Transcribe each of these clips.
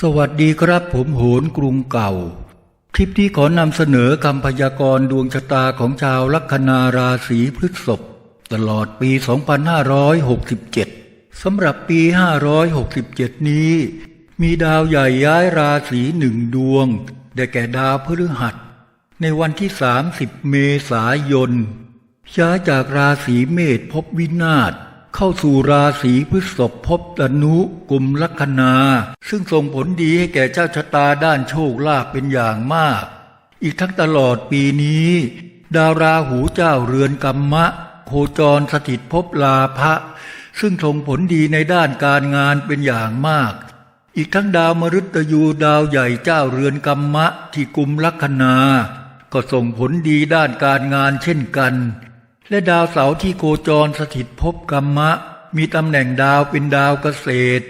สวัสดีครับผมโหนกรุงเก่า คลิปนี้ขอนำเสนอคำพยากรณ์ดวงชะตาของชาวลัคนาราศีพฤษภตลอดปี 2567 สำหรับปี 567 นี้ มีดาวใหญ่ย้ายราศีหนึ่งดวง ได้แก่ดาวพฤหัส ในวันที่ 30 เมษายนย้ายจากราศีเมษภพวินาศ เข้าสู่ราศีพฤษภภพตนุกลุ่มลัคนา ซึ่งส่งผลดีให้แก่เจ้าชะตาด้านโชคลาภเป็นอย่างมาก อีกทั้งตลอดปีนี้ ดาวราหูเจ้าเรือนกรรมะ โคจรสถิตภพลาภะซึ่งส่งผลดีในด้านการงานเป็นอย่างมาก อีกทั้งดาวมฤตยูดาวใหญ่เจ้าเรือนกรรมะที่กุมลัคนา ก็ส่งผลดีด้านการงานเช่นกัน และดาวเสาร์ที่โคจรสถิตภพกรรมะ มีตำแหน่งดาวเป็นดาวเกษตร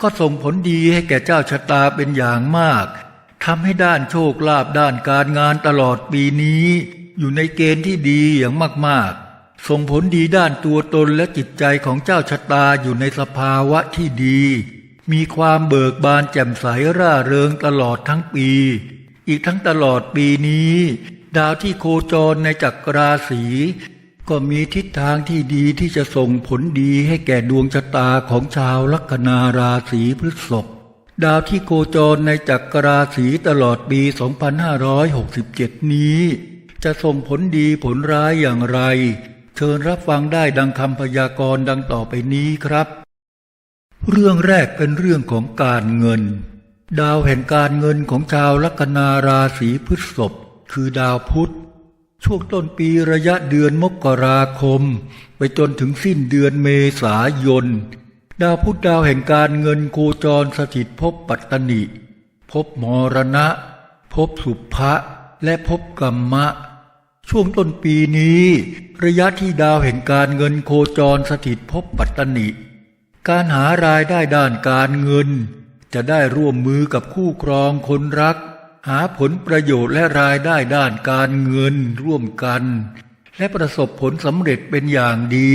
ก็ส่งผลดีให้แก่เจ้าชะตาเป็นอย่างมากทำให้ด้านโชคลาภด้านการงานตลอดปีนี้ อยู่ในเกณฑ์ที่ดีอย่างมากๆ ส่งผลดีด้านตัวตนและจิตใจของเจ้าชะตาอยู่ในสภาวะที่ดี มีความเบิกบานแจ่มใสร่าเริงตลอดทั้งปี อีกทั้งตลอดปีนี้ ดาวที่โคจรในจักรราศี ก็มีทิศทางที่ดีที่จะส่งผลดีให้แก่ดวงชะตาของชาวลัคนาราศีพฤษภดาวที่โคจรในจักรราศีตลอดปี 2567 นี้ จะส่งผลดีผลร้ายอย่างไร เชิญรับฟังได้ดังคำพยากรณ์ดังต่อไปนี้ครับ เรื่องแรกเป็นเรื่องของการเงิน ดาวแห่งการเงินของชาวลัคนาราศีพฤษภคือดาวพุธ ช่วงต้นปีระยะเดือนมกราคม ไปจนถึงสิ้นเดือนเมษายน ดาวพุธดาวแห่งการเงินโคจรสถิตภพปัตตนิภพมรณะภพสุภะและภพกรรมะ ช่วงต้นปีนี้ ระยะที่ดาวแห่งการเงินโคจรสถิตภพปัตตนิการหารายได้ด้านการเงิน จะได้ร่วมมือกับคู่ครองคนรัก หาผลประโยชน์และรายได้ด้านการเงินร่วมกัน และประสบผลสำเร็จเป็นอย่างดี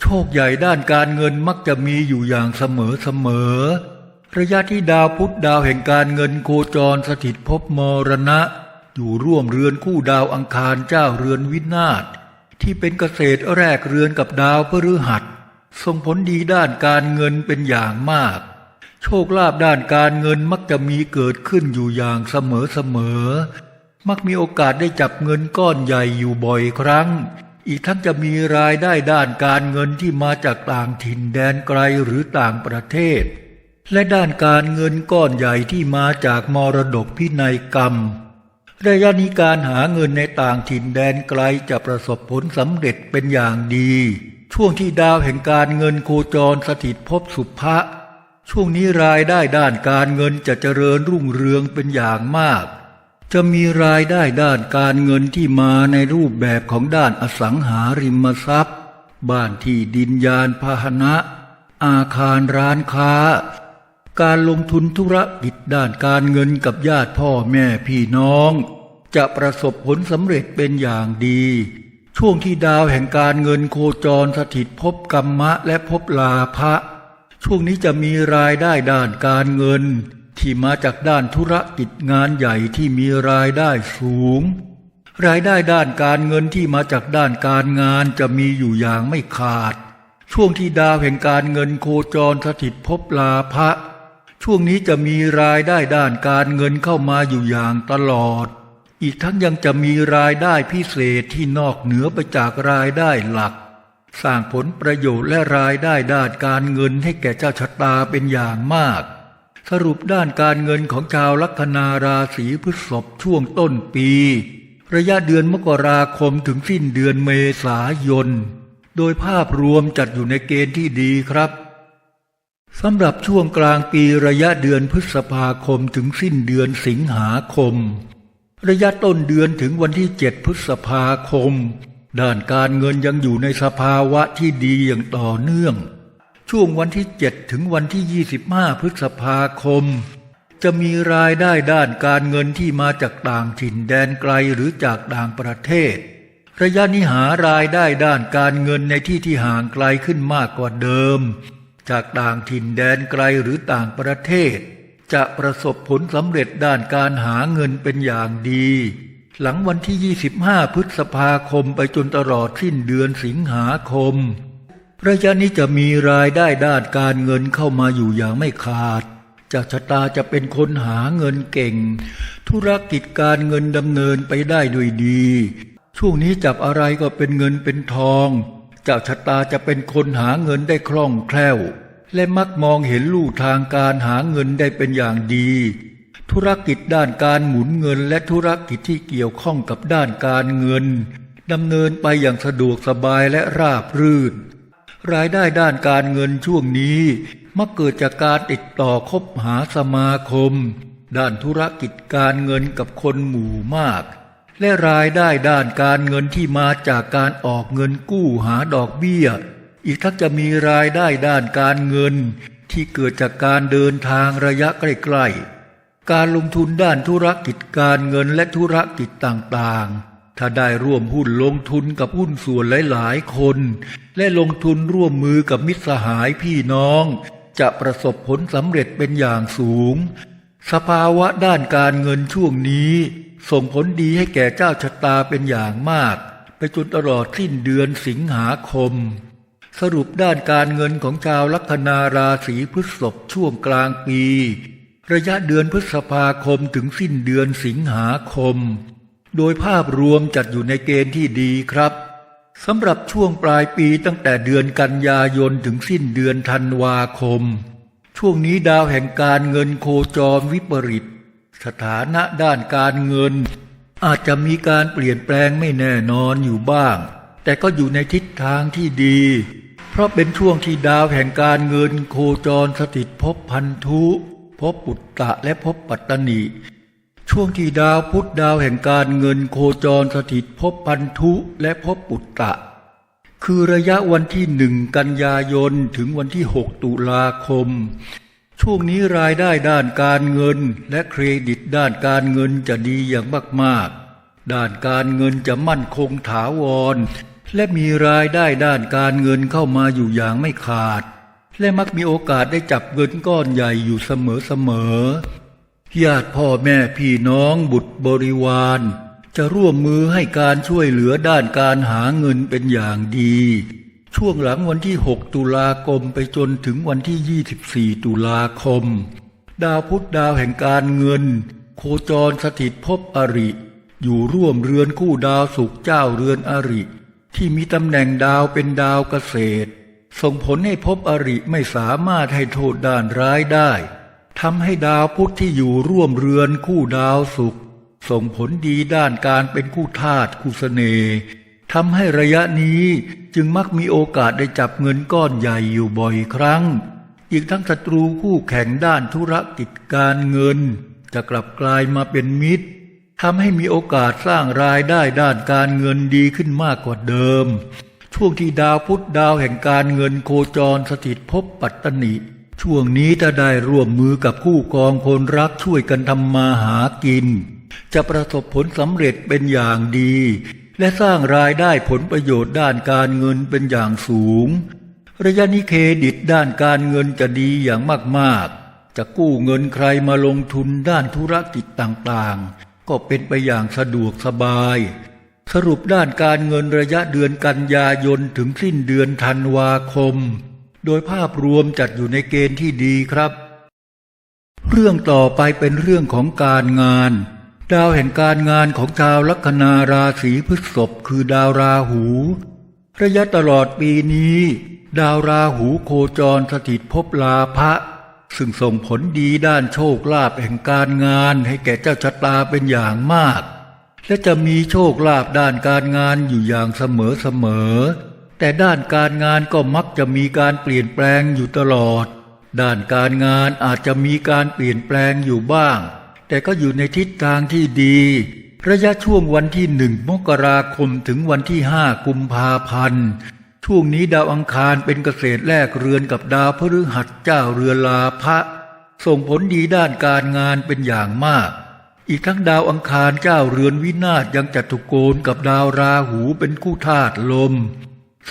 โชคใหญ่ด้านการเงินมักจะมีอยู่อย่างเสมอเสมอ ระยะที่ดาวพุธดาวแห่งการเงินโคจรสถิตภพมรณะ อยู่ร่วมเรือนคู่ดาวอังคารเจ้าเรือนวินาศที่เป็นเกษตรแรกเรือนกับดาวพฤหัสส่งผลดีด้านการเงินเป็นอย่างมาก โชคลาภด้านการเงินมักจะมีเกิดขึ้นอยู่อย่างเสมอเสมอ มักมีโอกาสได้จับเงินก้อนใหญ่อยู่บ่อยครั้ง อีกทั้งจะมีรายได้ด้านการเงินที่มาจากต่างถิ่นแดนไกลหรือต่างประเทศ และด้านการเงินก้อนใหญ่ที่มาจากมรดกพินัยกรรมระยะนี้การหาเงินในต่างถิ่นแดนไกลจะประสบผลสำเร็จเป็นอย่างดี ช่วงที่ดาวแห่งการเงินโคจรสถิตภพสุภะ ช่วงนี้รายได้ด้านการเงินจะเจริญรุ่งเรืองเป็นอย่างมาก จะมีรายได้ด้านการเงินที่มาในรูปแบบของด้านอสังหาริมทรัพย์ บ้านที่ดินยานพาหนะ อาคารร้านค้า การลงทุนธุรกิจด้านการเงินกับญาติพ่อแม่พี่น้อง จะประสบผลสำเร็จเป็นอย่างดี ช่วงที่ดาวแห่งการเงินโคจรสถิตภพกรรมะและภพลาภะ ช่วงนี้จะมีรายได้ด้านการเงิน ที่มาจากด้านธุรกิจงานใหญ่ที่มีรายได้สูง รายได้ด้านการเงินที่มาจากด้านการงานจะมีอยู่อย่างไม่ขาด ช่วงที่ดาวแห่งการเงินโคจรสถิตภพลาภะช่วงนี้จะมีรายได้ด้านการเงินเข้ามาอยู่อย่างตลอด อีกทั้งยังจะมีรายได้พิเศษที่นอกเหนือไปจากรายได้หลัก สร้างผลประโยชน์และรายได้ด้านการเงินให้แก่เจ้าชะตาเป็นอย่างมาก สรุปด้านการเงินของชาวลัคนาราศีพฤษภช่วงต้นปี ระยะเดือนมกราคมถึงสิ้นเดือนเมษายน โดยภาพรวมจัดอยู่ในเกณฑ์ที่ดีครับสำหรับช่วงกลางปีระยะเดือนพฤษภาคมถึงสิ้นเดือนสิงหาคม ระยะต้นเดือนถึงวันที่ 7 พฤษภาคม ด้านการเงินยังอยู่ในสภาวะที่ดีอย่างต่อเนื่อง ช่วงวันที่ 7 ถึงวันที่ 25 พฤษภาคม จะมีรายได้ด้านการเงินที่มาจากต่างถิ่นแดนไกลหรือจากต่างประเทศ ระยะนี้หารายได้ด้านการเงินในที่ที่ห่างไกลขึ้นมากกว่าเดิม จากต่างถิ่นแดนไกลหรือต่างประเทศ จะประสบผลสำเร็จด้านการหาเงินเป็นอย่างดี หลังวันที่ 25 พฤษภาคมไปจนตลอดสิ้นเดือนสิงหาคม ระยะนี้จะมีรายได้ด้านการเงินเข้ามาอยู่อย่างไม่ขาด จากชะตาจะเป็นคนหาเงินเก่ง ธุรกิจการเงินดำเนินไปได้ด้วยดี ช่วงนี้จับอะไรก็เป็นเงินเป็นทองจ้าชะตาจะเป็นคนหาเงินได้คล่องแคล่ว และมักมองเห็นลู่ทางการหาเงินได้เป็นอย่างดี ธุรกิจด้านการหมุนเงิน และธุรกิจที่เกี่ยวข้องกับด้านการเงินดำเนินไปอย่างสะดวกสบายและราบรื่น รายได้ด้านการเงินช่วงนี้มักเกิดจากการติดต่อคบหาสมาคม ด้านธุรกิจการเงินกับคนหมู่มาก และรายได้ด้านการเงินที่มาจากการออกเงินกู้หาดอกเบี้ย อีกทั้งจะมีรายได้ด้านการเงิน ที่เกิดจากการเดินทางระยะใกล้ๆ การลงทุนด้านธุรกิจการเงินและธุรกิจต่างๆ ถ้าได้ร่วมหุ้นลงทุนกับหุ้นส่วนหลายๆ คน และลงทุนร่วมมือกับมิตรสหายพี่น้อง จะประสบผลสำเร็จเป็นอย่างสูง สภาวะด้านการเงินช่วงนี้ ส่งผลดีให้แก่เจ้าชะตาเป็นอย่างมาก ไปจนตลอดสิ้นเดือนสิงหาคม สรุปด้านการเงินของชาวลัคนาราศีพฤษภช่วงกลางปี ระยะเดือนพฤษภาคมถึงสิ้นเดือนสิงหาคม โดยภาพรวมจัดอยู่ในเกณฑ์ที่ดีครับสำหรับช่วงปลายปีตั้งแต่เดือนกันยายนถึงสิ้นเดือนธันวาคม ช่วงนี้ดาวแห่งการเงินโคจรวิปริต สถานะด้านการเงิน อาจจะมีการเปลี่ยนแปลงไม่แน่นอนอยู่บ้าง แต่ก็อยู่ในทิศทางที่ดี เพราะเป็นช่วงที่ดาวแห่งการเงินโคจรสถิตภพพันธุ ภพปุตตะและภพปัตตนิช่วงที่ดาวพุธดาวแห่งการเงินโคจรสถิตภพพันธุและภพปุตตะ คือระยะวันที่หนึ่งกันยายนถึงวันที่หกตุลาคม ช่วงนี้รายได้ด้านการเงินและเครดิตด้านการเงินจะดีอย่างมากๆ ด้านการเงินจะมั่นคงถาวร และมีรายได้ด้านการเงินเข้ามาอยู่อย่างไม่ขาด และมักมีโอกาสได้จับเงินก้อนใหญ่อยู่เสมอๆญาติพ่อแม่พี่น้องบุตรบริวาร จะร่วมมือให้การช่วยเหลือด้านการหาเงินเป็นอย่างดี ช่วงหลังวันที่ 6 ตุลาคมไปจนถึงวันที่ 24 ตุลาคม ดาวพุธดาวแห่งการเงิน โคจรสถิตภพอริ อยู่ร่วมเรือนคู่ดาวสุขเจ้าเรือนอริ ที่มีตำแหน่งดาวเป็นดาวเกษตร ส่งผลให้ภพอริไม่สามารถให้โทษด้านร้ายได้ทำให้ดาวพุธที่อยู่ร่วมเรือนคู่ดาวสุข ส่งผลดีด้านการเป็นคู่ธาตุคู่เสน่ห์ทำให้ระยะนี้จึงมักมีโอกาสได้จับเงินก้อนใหญ่อยู่บ่อยครั้ง อีกทั้งศัตรูคู่แข่งด้านธุรกิจการเงิน จะกลับกลายมาเป็นมิตรทำให้มีโอกาสสร้างรายได้ด้านการเงินดีขึ้นมากกว่าเดิม ช่วงที่ดาวพุธดาวแห่งการเงินโคจรสถิตภพปัตตนิช่วงนี้ถ้าได้ร่วมมือกับคู่กองคนรักช่วยกันทำมาหากิน จะประสบผลสำเร็จเป็นอย่างดี และสร้างรายได้ผลประโยชน์ด้านการเงินเป็นอย่างสูง ระยะนี้เครดิตด้านการเงินจะดีอย่างมากๆ จะกู้เงินใครมาลงทุนด้านธุรกิจต่างๆ ก็เป็นไปอย่างสะดวกสบาย สรุปด้านการเงินระยะเดือนกันยายนถึงสิ้นเดือนธันวาคม โดยภาพรวมจัดอยู่ในเกณฑ์ที่ดีครับ เรื่องต่อไปเป็นเรื่องของการงาน ดาวแห่งการงานของชาวลัคนาราศีพฤษภคือดาวราหู ระยะตลอดปีนี้ ดาวราหูโคจรสถิตภพลาภะซึ่งส่งผลดีด้านโชคลาภแห่งการงานให้แก่เจ้าชะตาเป็นอย่างมาก และจะมีโชคลาภด้านการงานอยู่อย่างเสมอเสมอ แต่ด้านการงานก็มักจะมีการเปลี่ยนแปลงอยู่ตลอด ด้านการงานอาจจะมีการเปลี่ยนแปลงอยู่บ้าง แต่ก็อยู่ในทิศทางที่ดี ระยะช่วงวันที่หนึ่งมกราคมถึงวันที่ห้ากุมภาพันธ์ช่วงนี้ดาวอังคารเป็นเกษตรแลกเรือนกับดาวพฤหัสเจ้าเรือลาภะส่งผลดีด้านการงานเป็นอย่างมาก อีกทั้งดาวอังคารเจ้าเรือนวินาศยังจัตุโกนกับดาวราหูเป็นคู่ธาตุลม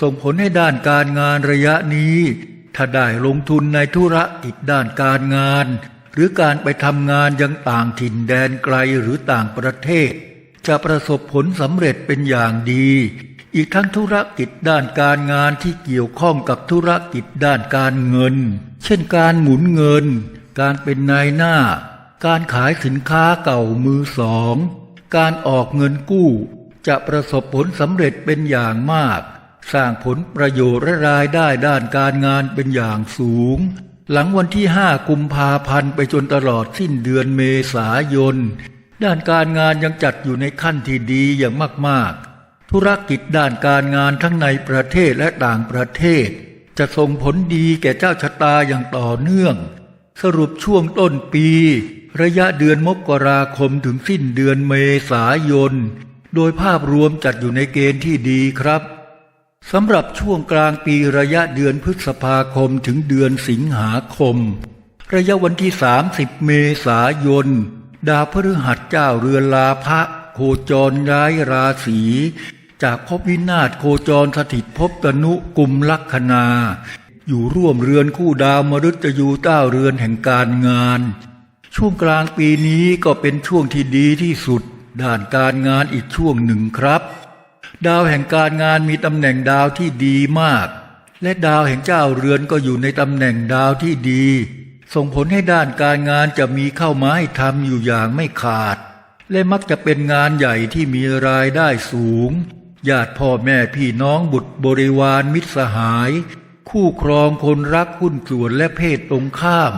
ส่งผลให้ด้านการงานระยะนี้ ถ้าได้ลงทุนในธุระกิจด้านการงาน หรือการไปทำงานยังต่างถิ่นแดนไกลหรือต่างประเทศ จะประสบผลสำเร็จเป็นอย่างดี อีกทั้งธุรกิจด้านการงานที่เกี่ยวข้องกับธุรกิจด้านการเงิน เช่นการหมุนเงิน การเป็นนายหน้า การขายสินค้าเก่ามือสอง การออกเงินกู้ จะประสบผลสำเร็จเป็นอย่างมาก สร้างผลประโยชน์และรายได้ด้านการงานเป็นอย่างสูง หลังวันที่ห้ากุมภาพันธ์ไปจนตลอดสิ้นเดือนเมษายน ด้านการงานยังจัดอยู่ในขั้นที่ดีอย่างมากๆ ธุรกิจด้านการงานทั้งในประเทศและต่างประเทศ จะส่งผลดีแก่เจ้าชะตาอย่างต่อเนื่อง สรุปช่วงต้นปี ระยะเดือนมกราคมถึงสิ้นเดือนเมษายน โดยภาพรวมจัดอยู่ในเกณฑ์ที่ดีครับสำหรับช่วงกลางปีระยะเดือนพฤษภาคมถึงเดือนสิงหาคม ระยะวันที่ 30 เมษายน ดาวพฤหัสเจ้าเรือนลาภะโคจรย้ายราศีจากภพวินาศโคจรสถิตภพตนุกุมลัคนา อยู่ร่วมเรือนคู่ดาวมฤตยูเต้าเรือนแห่งการงาน ช่วงกลางปีนี้ก็เป็นช่วงที่ดีที่สุด ด้านการงานอีกช่วงหนึ่งครับ ดาวแห่งการงานมีตำแหน่งดาวที่ดีมาก และดาวแห่งเจ้าเรือนก็อยู่ในตำแหน่งดาวที่ดี ส่งผลให้ด้านการงานจะมีเข้ามาให้ทำอยู่อย่างไม่ขาด และมักจะเป็นงานใหญ่ที่มีรายได้สูงญาติพ่อแม่พี่น้องบุตรบริวารมิตรสหาย คู่ครองคนรักหุ้นส่วนและเพศตรงข้าม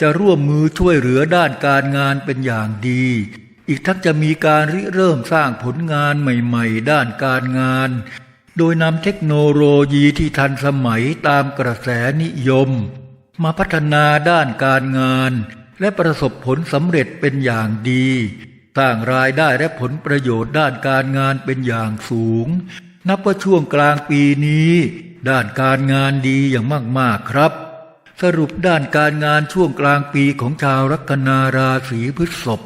จะร่วมมือช่วยเหลือด้านการงานเป็นอย่างดี อีกทั้งจะมีการริเริ่มสร้างผลงานใหม่ๆ ด้านการงาน โดยนำเทคโนโลยีที่ทันสมัยตามกระแสนิยม มาพัฒนาด้านการงาน และประสบผลสำเร็จเป็นอย่างดี สร้างรายได้และผลประโยชน์ด้านการงานเป็นอย่างสูง นับว่าช่วงกลางปีนี้ ด้านการงานดีอย่างมากๆครับ สรุปด้านการงานช่วงกลางปีของชาวลัคนาราศีพฤษภ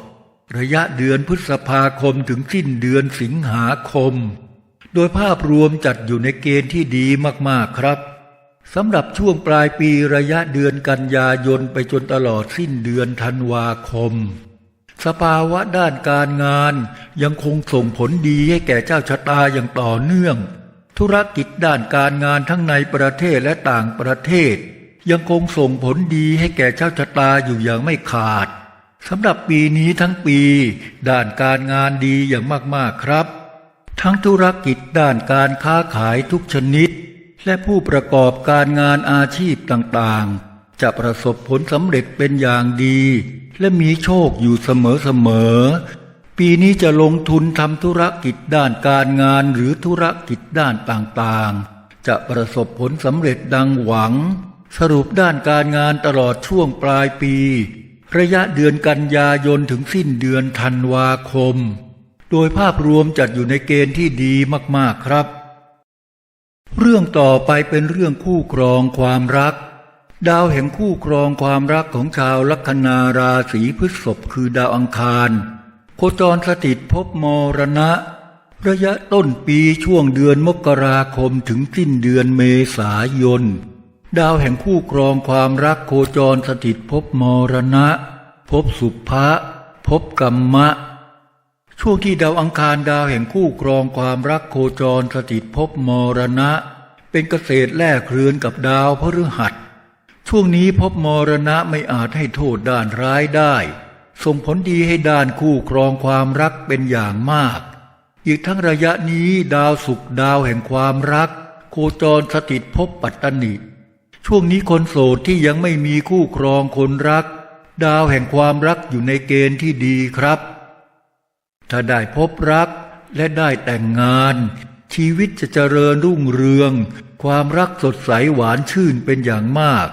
ระยะเดือนพฤษภาคมถึงสิ้นเดือนสิงหาคม โดยภาพรวมจัดอยู่ในเกณฑ์ที่ดีมากๆครับสำหรับช่วงปลายปีระยะเดือนกันยายนไปจนตลอดสิ้นเดือนธันวาคม สภาวะด้านการงานยังคงส่งผลดีให้แก่เจ้าชะตาอย่างต่อเนื่อง ธุรกิจด้านการงานทั้งในประเทศและต่างประเทศ ยังคงส่งผลดีให้แก่เจ้าชะตาอยู่อย่างไม่ขาดสำหรับปีนี้ทั้งปี ด้านการงานดีอย่างมาก ๆ ครับ ทั้งธุรกิจด้านการค้าขายทุกชนิด และผู้ประกอบการงานอาชีพต่างๆ จะประสบผลสำเร็จเป็นอย่างดี และมีโชคอยู่เสมอๆปีนี้จะลงทุนทำธุรกิจด้านการงานหรือธุรกิจด้านต่างๆ จะประสบผลสำเร็จดังหวัง สรุปด้านการงานตลอดช่วงปลายปี ระยะเดือนกันยายนถึงสิ้นเดือนธันวาคม โดยภาพรวมจัดอยู่ในเกณฑ์ที่ดีมากๆครับ เรื่องต่อไปเป็นเรื่องคู่ครองความรัก ดาวแห่งคู่ครองความรักของชาวลัคนาราศีพฤษภคือดาวอังคาร โคจรสถิตภพมรณะ ระยะต้นปีช่วงเดือนมกราคมถึงสิ้นเดือนเมษายน ดาวแห่งคู่ครองความรักโคจรสถิตภพมรณะภพสุภะภพกรรมะ ช่วงที่ดาวอังคารดาวแห่งคู่ครองความรักโคจรสถิตภพมรณะ เป็นเกษตรแลกเครือนกับดาวพฤหัส ช่วงนี้ภพมรณะไม่อาจให้โทษด้านร้ายได้ ส่งผลดีให้ด้านคู่ครองความรักเป็นอย่างมาก อีกทั้งระยะนี้ดาวศุกร์ดาวแห่งความรัก โคจรสถิตภพปัตตนิ ช่วงนี้คนโสดที่ยังไม่มีคู่ครองคนรัก ดาวแห่งความรักอยู่ในเกณฑ์ที่ดีครับ ถ้าได้พบรักและได้แต่งงาน ชีวิตจะเจริญรุ่งเรือง ความรักสดใสหวานชื่นเป็นอย่างมาก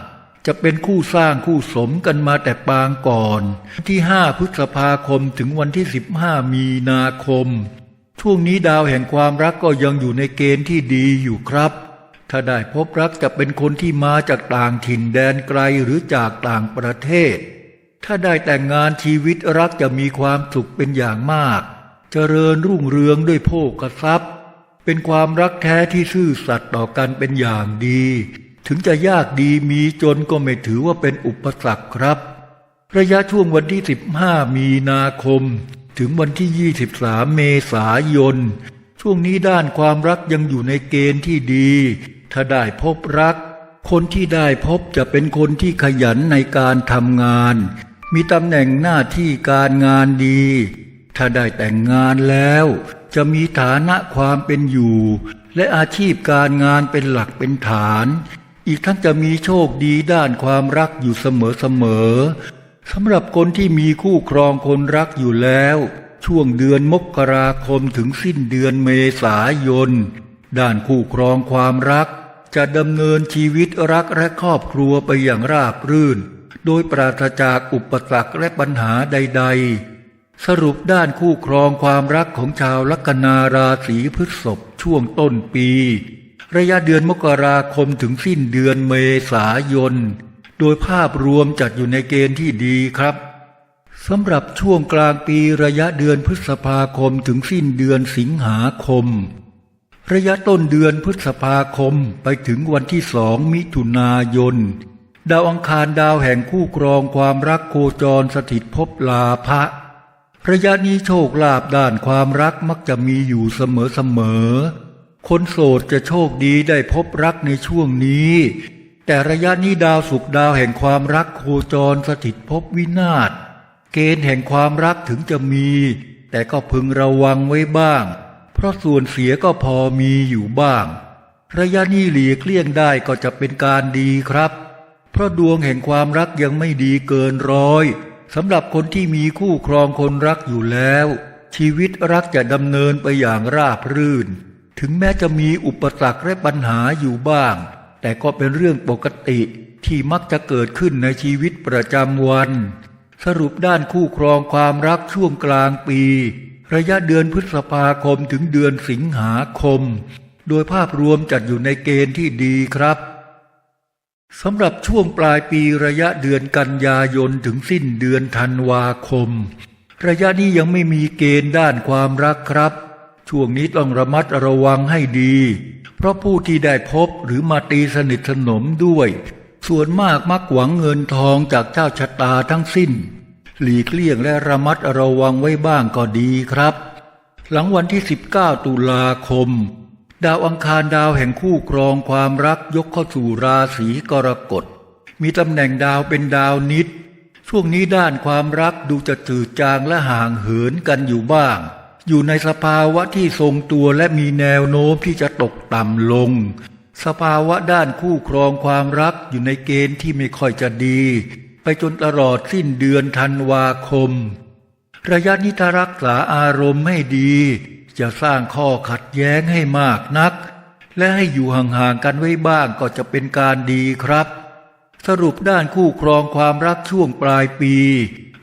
จะเป็นคู่สร้างคู่สมกันมาแต่ปางก่อน ที่ 5 พฤษภาคมถึงวันที่ 15 มีนาคม ช่วงนี้ดาวแห่งความรักก็ยังอยู่ในเกณฑ์ที่ดีอยู่ครับ ถ้าได้พบรักจะเป็นคนที่มาจากต่างถิ่นแดนไกลหรือจากต่างประเทศ ถ้าได้แต่งงานชีวิตรักจะมีความสุขเป็นอย่างมาก เจริญรุ่งเรืองด้วยโภคทรัพย์ เป็นความรักแท้ที่ซื่อสัตย์ต่อกันเป็นอย่างดี ถึงจะยากดีมีจนก็ไม่ถือว่าเป็นอุปสรรคครับ ระยะช่วงวันที่ 15 มีนาคม ถึงวันที่ 23 เมษายน ช่วงนี้ด้านความรักยังอยู่ในเกณฑ์ที่ดี ถ้าได้พบรัก คนที่ได้พบจะเป็นคนที่ขยันในการทำงาน มีตำแหน่งหน้าที่การงานดี ถ้าได้แต่งงานแล้ว จะมีฐานะความเป็นอยู่ และอาชีพการงานเป็นหลักเป็นฐาน อีกทั้งจะมีโชคดีด้านความรักอยู่เสมอๆสำหรับคนที่มีคู่ครองคนรักอยู่แล้ว ช่วงเดือนมกราคมถึงสิ้นเดือนเมษายนด้านคู่ครองความรัก จะดำเนินชีวิตรักและครอบครัวไปอย่างราบรื่น โดยปราศจากอุปสรรคและปัญหาใด ๆ สรุปด้านคู่ครองความรักของชาวลัคนาราศีพฤษภช่วงต้นปี ระยะเดือนมกราคมถึงสิ้นเดือนเมษายน โดยภาพรวมจัดอยู่ในเกณฑ์ที่ดีครับสำหรับช่วงกลางปีระยะเดือนพฤษภาคมถึงสิ้นเดือนสิงหาคม ระยะต้นเดือนพฤษภาคมไปถึงวันที่สองมิถุนายน ดาวอังคารดาวแห่งคู่ครองความรักโคจรสถิตภพลาภะระยะนี้โชคลาภด้านความรักมักจะมีอยู่เสมอๆคนโสดจะโชคดีได้พบรักในช่วงนี้ แต่ระยะนี้ดาวสุขดาวแห่งความรักโคจรสถิตภพวินาศเกณฑ์แห่งความรักถึงจะมี แต่ก็พึงระวังไว้บ้าง ราะส่วนเสียก็พอมีอยู่บ้าง ระยะนี้หลีกเลี่ยงได้ก็จะเป็นการดีครับ เพราะดวงแห่งความรักยังไม่ดีเกินร้อยสำหรับคนที่มีคู่ครองคนรักอยู่แล้ว ชีวิตรักจะดำเนินไปอย่างราบรื่น ถึงแม้จะมีอุปสรรคและปัญหาอยู่บ้าง แต่ก็เป็นเรื่องปกติที่มักจะเกิดขึ้นในชีวิตประจำวัน สรุปด้านคู่ครองความรักช่วงกลางปี ระยะเดือนพฤษภาคมถึงเดือนสิงหาคม โดยภาพรวมจัดอยู่ในเกณฑ์ที่ดีครับสำหรับช่วงปลายปีระยะเดือนกันยายนถึงสิ้นเดือนธันวาคม ระยะนี้ยังไม่มีเกณฑ์ด้านความรักครับ ช่วงนี้ต้องระมัดระวังให้ดี เพราะผู้ที่ได้พบหรือมาตีสนิทสนมด้วย ส่วนมากมักหวังเงินทองจากเจ้าชะตาทั้งสิ้น หลีกเลี่ยงและระมัดระวังไว้บ้างก็ดีครับ หลังวันที่ 19 ตุลาคม ดาวอังคารดาวแห่งคู่ครองความรักยกเข้าสู่ราศีกรกฎ มีตำแหน่งดาวเป็นดาวนิด ช่วงนี้ด้านความรักดูจะจืดจางและห่างเหินกันอยู่บ้าง อยู่ในสภาวะที่ทรงตัวและมีแนวโน้มที่จะตกต่ำลง สภาวะด้านคู่ครองความรักอยู่ในเกณฑ์ที่ไม่ค่อยจะดี ไปจนตลอดสิ้นเดือนธันวาคม ระยะนี้ถ้ารักษาอารมณ์ให้ดี จะสร้างข้อขัดแย้งให้มากนัก และให้อยู่ห่างๆกันไว้บ้างก็จะเป็นการดีครับ สรุปด้านคู่ครองความรักช่วงปลายปี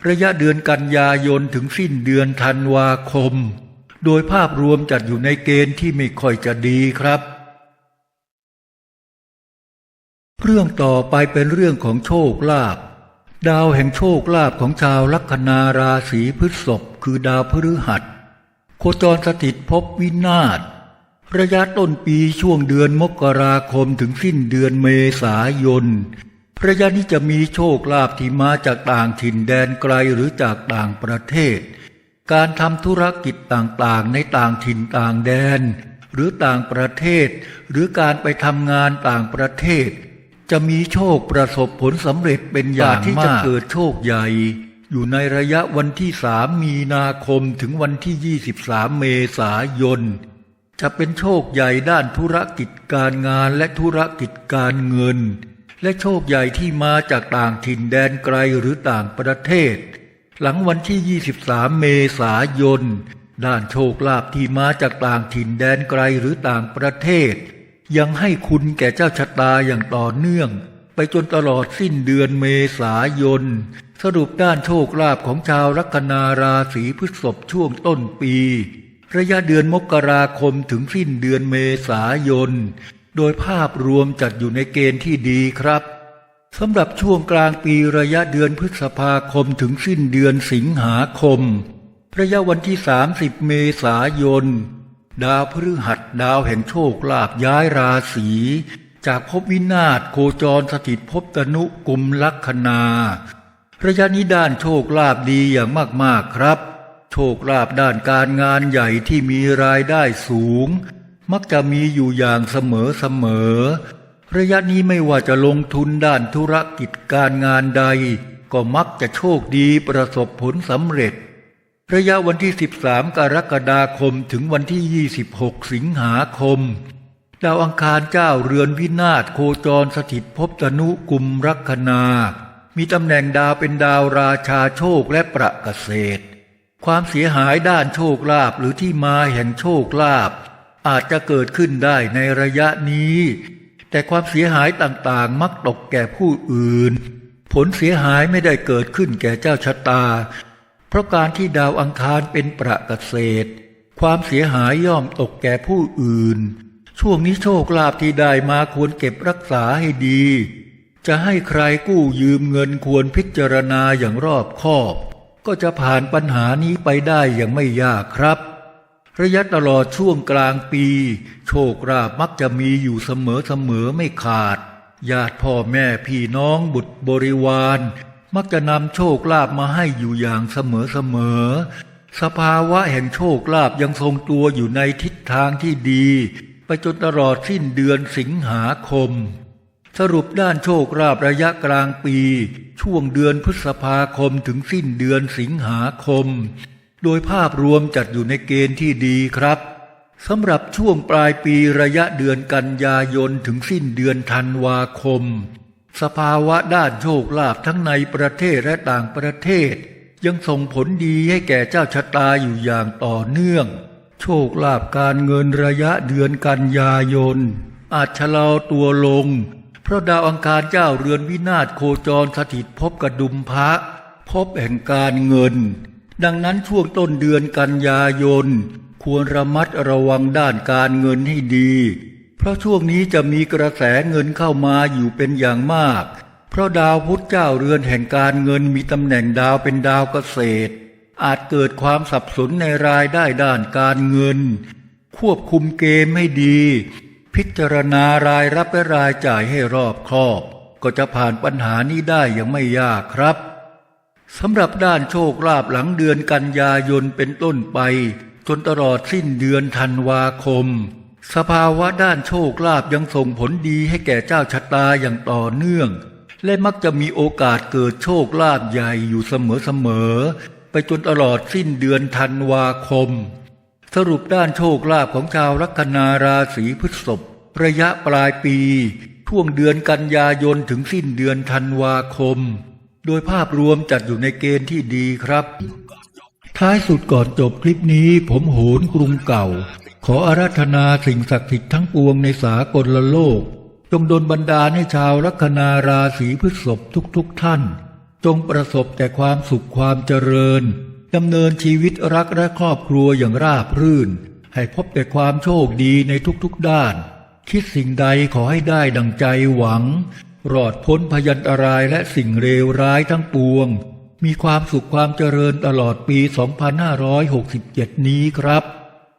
ระยะเดือนกันยายนถึงสิ้นเดือนธันวาคม โดยภาพรวมจัดอยู่ในเกณฑ์ที่ไม่ค่อยจะดีครับเรื่องต่อไปเป็นเรื่องของโชคลาภ ดาวแห่งโชคลาภของชาวลัคนาราศีพฤษภคือดาวพฤหัส โคจรสถิตภพวินาศระยะต้นปีช่วงเดือนมกราคมถึงสิ้นเดือนเมษายนระยะนี้จะมีโชคลาภที่มาจากต่างถิ่นแดนไกลหรือจากต่างประเทศ การทำธุรกิจต่างๆ ในต่างถิ่นต่างแดน หรือต่างประเทศ หรือการไปทำงานต่างประเทศ จะมีโชคประสบผลสำเร็จเป็นอย่างมากที่จะเกิดโชคใหญ่ อยู่ในระยะวันที่สามมีนาคมถึงวันที่ 23 เมษายน จะเป็นโชคใหญ่ด้านธุรกิจการงานและธุรกิจการเงิน และโชคใหญ่ที่มาจากต่างถิ่นแดนไกลหรือต่างประเทศ หลังวันที่ 23 เมษายน ด้านโชคลาภที่มาจากต่างถิ่นแดนไกลหรือต่างประเทศ ยังให้คุณแก่เจ้าชะตาอย่างต่อเนื่อง ไปจนตลอดสิ้นเดือนเมษายน สรุปด้านโชคลาภของชาวลัคนาราศีพฤษภช่วงต้นปี ระยะเดือนมกราคมถึงสิ้นเดือนเมษายน โดยภาพรวมจัดอยู่ในเกณฑ์ที่ดีครับสำหรับช่วงกลางปีระยะเดือนพฤษภาคมถึงสิ้นเดือนสิงหาคม ระยะวันที่ 30 เมษายน ดาวพฤหัสดาวแห่งโชคลาภย้ายราศีจากภพวินาศโคจรสถิตภพตนุกุมลัคนาระยะนี้ด้านโชคลาภดีอย่างมากๆครับ โชคลาภด้านการงานใหญ่ที่มีรายได้สูง มักจะมีอยู่อย่างเสมอเสมอ ระยะนี้ไม่ว่าจะลงทุนด้านธุรกิจการงานใด ก็มักจะโชคดีประสบผลสำเร็จ ระยะวันที่ 13 กรกฎาคมถึงวันที่ 26 สิงหาคม ดาวอังคารเจ้าเรือนวินาศโคจรสถิตภพตนุกุมรัคนา มีตำแหน่งดาวเป็นดาวราชาโชคและประเกษตร ความเสียหายด้านโชคลาภหรือที่มาแห่งโชคลาภอาจจะเกิดขึ้นได้ในระยะนี้ แต่ความเสียหายต่างๆมักตกแก่ผู้อื่น ผลเสียหายไม่ได้เกิดขึ้นแก่เจ้าชะตา เพราะการที่ดาวอังคารเป็นประเกษตร ความเสียหายย่อมตกแก่ผู้อื่น ช่วงนี้โชคลาภที่ได้มาควรเก็บรักษาให้ดี จะให้ใครกู้ยืมเงินควรพิจารณาอย่างรอบคอบ ก็จะผ่านปัญหานี้ไปได้อย่างไม่ยากครับ ระยะตลอดช่วงกลางปี โชคลาภมักจะมีอยู่เสมอเสมอไม่ขาดญาติพ่อแม่พี่น้องบุตรบริวาร มักจะนำโชคลาภมาให้อยู่อย่างเสมอเสมอ สภาวะแห่งโชคลาภยังทรงตัวอยู่ในทิศทางที่ดี ไปจนตลอดสิ้นเดือนสิงหาคม สรุปด้านโชคลาภระยะกลางปี ช่วงเดือนพฤษภาคมถึงสิ้นเดือนสิงหาคม โดยภาพรวมจัดอยู่ในเกณฑ์ที่ดีครับสำหรับช่วงปลายปีระยะเดือนกันยายนถึงสิ้นเดือนธันวาคม สภาวะด้านโชคลาภทั้งในประเทศและต่างประเทศ ยังส่งผลดีให้แก่เจ้าชะตาอยู่อย่างต่อเนื่อง โชคลาภการเงินระยะเดือนกันยายน อาจชะลอตัวลง เพราะดาวอังคารเจ้าเรือนวินาศโคจรสถิตพบกระดุมพระ พบแห่งการเงิน ดังนั้นช่วงต้นเดือนกันยายน ควรระมัดระวังด้านการเงินให้ดี เพราะช่วงนี้จะมีกระแสเงินเข้ามาอยู่เป็นอย่างมาก เพราะดาวพุธเจ้าเรือนแห่งการเงินมีตำแหน่งดาวเป็นดาวเกษตร อาจเกิดความสับสนในรายได้ด้านการเงิน ควบคุมเกมให้ดี พิจารณารายรับและรายจ่ายให้รอบคอบ ก็จะผ่านปัญหานี้ได้อย่างไม่ยากครับสำหรับด้านโชคลาภหลังเดือนกันยายนเป็นต้นไป จนตลอดสิ้นเดือนธันวาคม สภาวะด้านโชคลาภยังส่งผลดีให้แก่เจ้าชะตาอย่างต่อเนื่อง และมักจะมีโอกาสเกิดโชคลาภใหญ่อยู่เสมอๆไปจนตลอดสิ้นเดือนธันวาคม สรุปด้านโชคลาภของชาวลัคนาราศีพฤษภระยะปลายปีช่วงเดือนกันยายนถึงสิ้นเดือนธันวาคม โดยภาพรวมจัดอยู่ในเกณฑ์ที่ดีครับ ท้ายสุดก่อนจบคลิปนี้ผมโหนกรุงเก่า ขออาราธนาสิ่งศักดิ์สิทธิ์ทั้งปวงในสากลโลก จงดลบันดาลให้ชาวลัคนาราศีพฤษภทุกๆทท่าน จงประสบแต่ความสุขความเจริญดำเนินชีวิตรักและครอบครัวอย่างราบรื่น ให้พบแต่ความโชคดีในทุกๆด้าน คิดสิ่งใดขอให้ได้ดังใจหวัง รอดพ้นพยันตรายและสิ่งเลวร้ายทั้งปวง มีความสุขความเจริญตลอดปี 2567 นี้ครับ